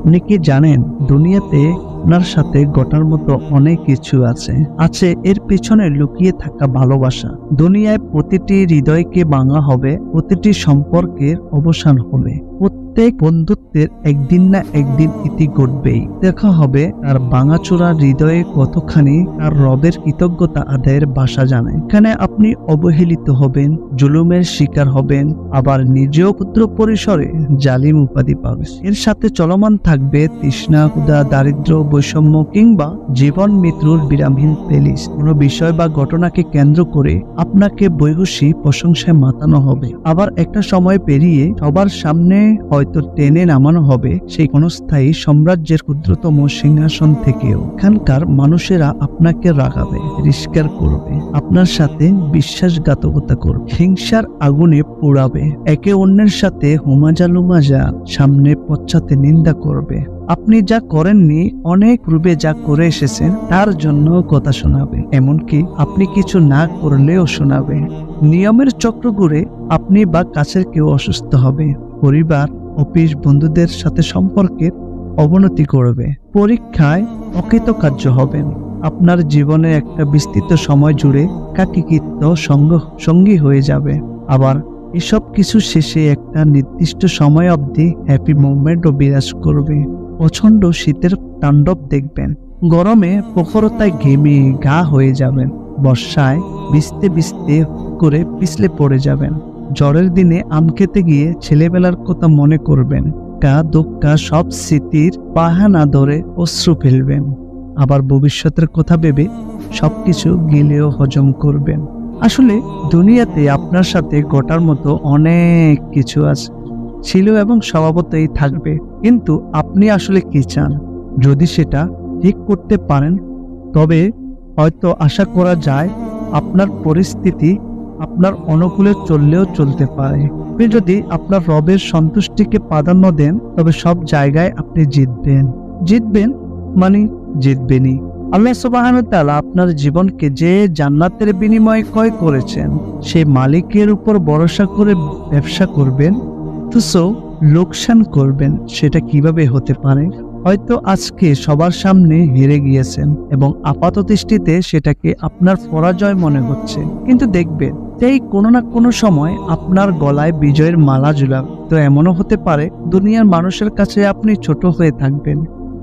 আপনি কি জানেন, দুনিয়াতে আপনার সাথে ঘটার মতো অনেক কিছু আছে। আছে, এর পিছনে লুকিয়ে থাকা ভালোবাসা। দুনিয়ায় প্রতিটি হৃদয়কে ভাঙা হবে, প্রতিটি সম্পর্কের অবসান হবে। প্রত্যেক বন্ধুত্বের একদিন না একদিন ইতি ঘটবেই। দেখা হবে তার ভাঙাচোরা হৃদয়ে কতখানি তার রবের কৃতজ্ঞতা আদায়ের বাসা জানে এখানে আপনি অবহেলিত হবেন, জুলুমের শিকার হবেন, আবার নিজেও ক্ষুদ্র পরিসরে জালিম উপাধি পাবে এর সাথে চলমান থাকবে তৃষ্ণা ক্ষুদা দারিদ্র বৈষম্য কিংবা জীবন মৃত্যুর বিরামহীন প্লেলিস্ট। কোনো বিষয় বা ঘটনাকে কেন্দ্র করে আপনাকে বৈহুসী প্রশংসায় মাতানো হবে। আবার একটা সময় পেরিয়ে সবার সামনে হয়তো টেনে নামানো হবে সেই ক্ষণস্থায়ী সাম্রাজ্যের ক্ষুদ্রতম সিংহাসন থেকেও। এখানকার মানুষেরা আপনাকে রাগাবে, রিস্কার করবে, আপনার সাথে বিশ্বাসঘাতকতা করবে, হিংসার আগুনে পোড়াবে, একে অন্যের সাথে হুমাজা লুমাজা সামনে পশ্চাতে নিন্দা করবে। আপনি যা করেননি, অনেক রূপে যা করে এসেছেন, তার জন্য কথা শোনাবে। এমনকি আপনি কিছু না করলেও শোনাবে। নিয়মের চক্র ঘুরে আপনি বা কাছের কেউ অসুস্থ হবে। পরিবার অফিস বন্ধুদের সাথে সম্পর্কের অবনতি করবে পরীক্ষায় অকৃতকার্য হবেন। আপনার জীবনে একটা বিস্তৃত সময় জুড়ে কাকিকিত্ব সঙ্গ সঙ্গী হয়ে যাবে। আবার এসব কিছু শেষে একটা নির্দিষ্ট সময় অবধি হ্যাপি মুভমেন্টও বিরাজ করবে। প্রচণ্ড শীতের তাণ্ডব দেখবেন। গরমে প্রখরতায় ঘেমে গা হয়ে যাবেন। বর্ষায় ভিজতে ভিজতে করে পিছলে পড়ে যাবেন। জ্বরের দিনে আম খেতে গিয়ে ছেলেবেলার কথা মনে করবেন। কা দুঃখা সব স্মৃতির পাহানা ধরে অশ্রু ফেলবেন। আবার ভবিষ্যতের কথা ভেবে সবকিছু গিলেও হজম করবেন। আসলে দুনিয়াতে আপনার সাথে ঘটার মতো অনেক কিছু আছে, ছিল এবং স্বভাবতই থাকবে। কিন্তু আপনি আসলে কি চান? যদি সেটা ঠিক করতে পারেন, তবে হয়তো আশা করা যায় আপনার পরিস্থিতি আপনার অনুকূলে চললেও চলতে পারে। আপনি যদি আপনার রবের সন্তুষ্টিকে প্রাধান্য দেন, তবে সব জায়গায় আপনি জিতবেন। জিতবেন মানে জিতবেনই। আল্লাহ সুবাহান তাআলা আপনার জীবনকে যে জান্নাতের বিনিময়ে ক্রয় করেছেন সেই মালিকের উপর ভরসা করে ব্যবসা করবেন, অথচ লোকসান করবেন, সেটা কীভাবে হতে পারে? হয়তো আজকে সবার সামনে হেরে গিয়েছেন এবং আপাত দৃষ্টিতে সেটাকে আপনার পরাজয় মনে হচ্ছে। কিন্তু দেখবেন এই কোনো না কোনো সময় আপনার গলায় বিজয়ের মালা ঝুলাবে তো এমনও হতে পারে, দুনিয়ার মানুষের কাছে আপনি ছোট হয়ে থাকবেন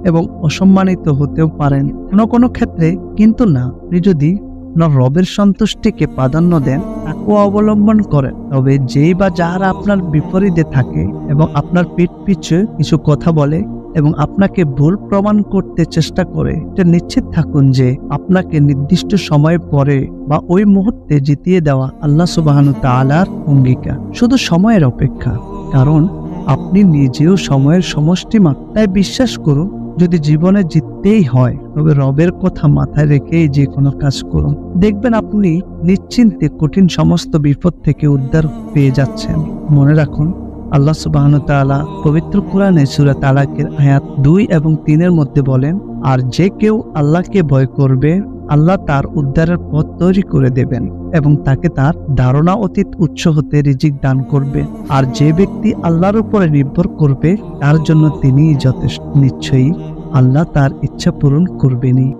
এবং অসম্মানিত হতেও পারেন। কোনো কোনো ক্ষেত্রে কিন্তু না, আপনি যদি আপনার রবের সন্তুষ্টিকে প্রাধান্য দেন তাকে অবলম্বন করেন। তবে যেই বা যাহারা আপনার বিপরীতে থাকে এবং আপনার পিঠ পিছে কিছু কথা বলে এবং আপনাকে ভুল প্রমাণ করতে চেষ্টা করে, এটা নিশ্চিত থাকুন যে আপনাকে নির্দিষ্ট সময় পরে বা ওই মুহূর্তে জিতিয়ে দেওয়া আল্লাহ সুবাহানু তালার অঙ্গীকার। শুধু সময়ের অপেক্ষা, কারণ আপনি নিজেও সময়ের সমষ্টি মাত্রায় বিশ্বাস করুন, যদি জীবনে জিততেই হয়, তবে রবের কথা মাথায় রেখেই যে কোনো কাজ করুন। দেখবেন আপনি নিশ্চিন্তে কঠিন সমস্ত বিপদ থেকে উদ্ধার পেয়ে যাচ্ছেন। মনে রাখুন আল্লাহ সুবাহন তাআলা পবিত্র কোরআনে সূরা তালাকের আয়াত দুই এবং তিনের মধ্যে বলেন, আর যে কেউ আল্লাহকে ভয় করবে, আল্লাহ তার উদ্ধারের পথ তৈরি করে দেবেন এবং তাকে তার ধারণা অতীত উৎস হতে রিজিক দান করবে। আর যে ব্যক্তি আল্লাহর উপরে নির্ভর করবে, তার জন্য তিনিই যথেষ্ট নিশ্চয়ই, আল্লাহ তার ইচ্ছা পূরণ করবেনই।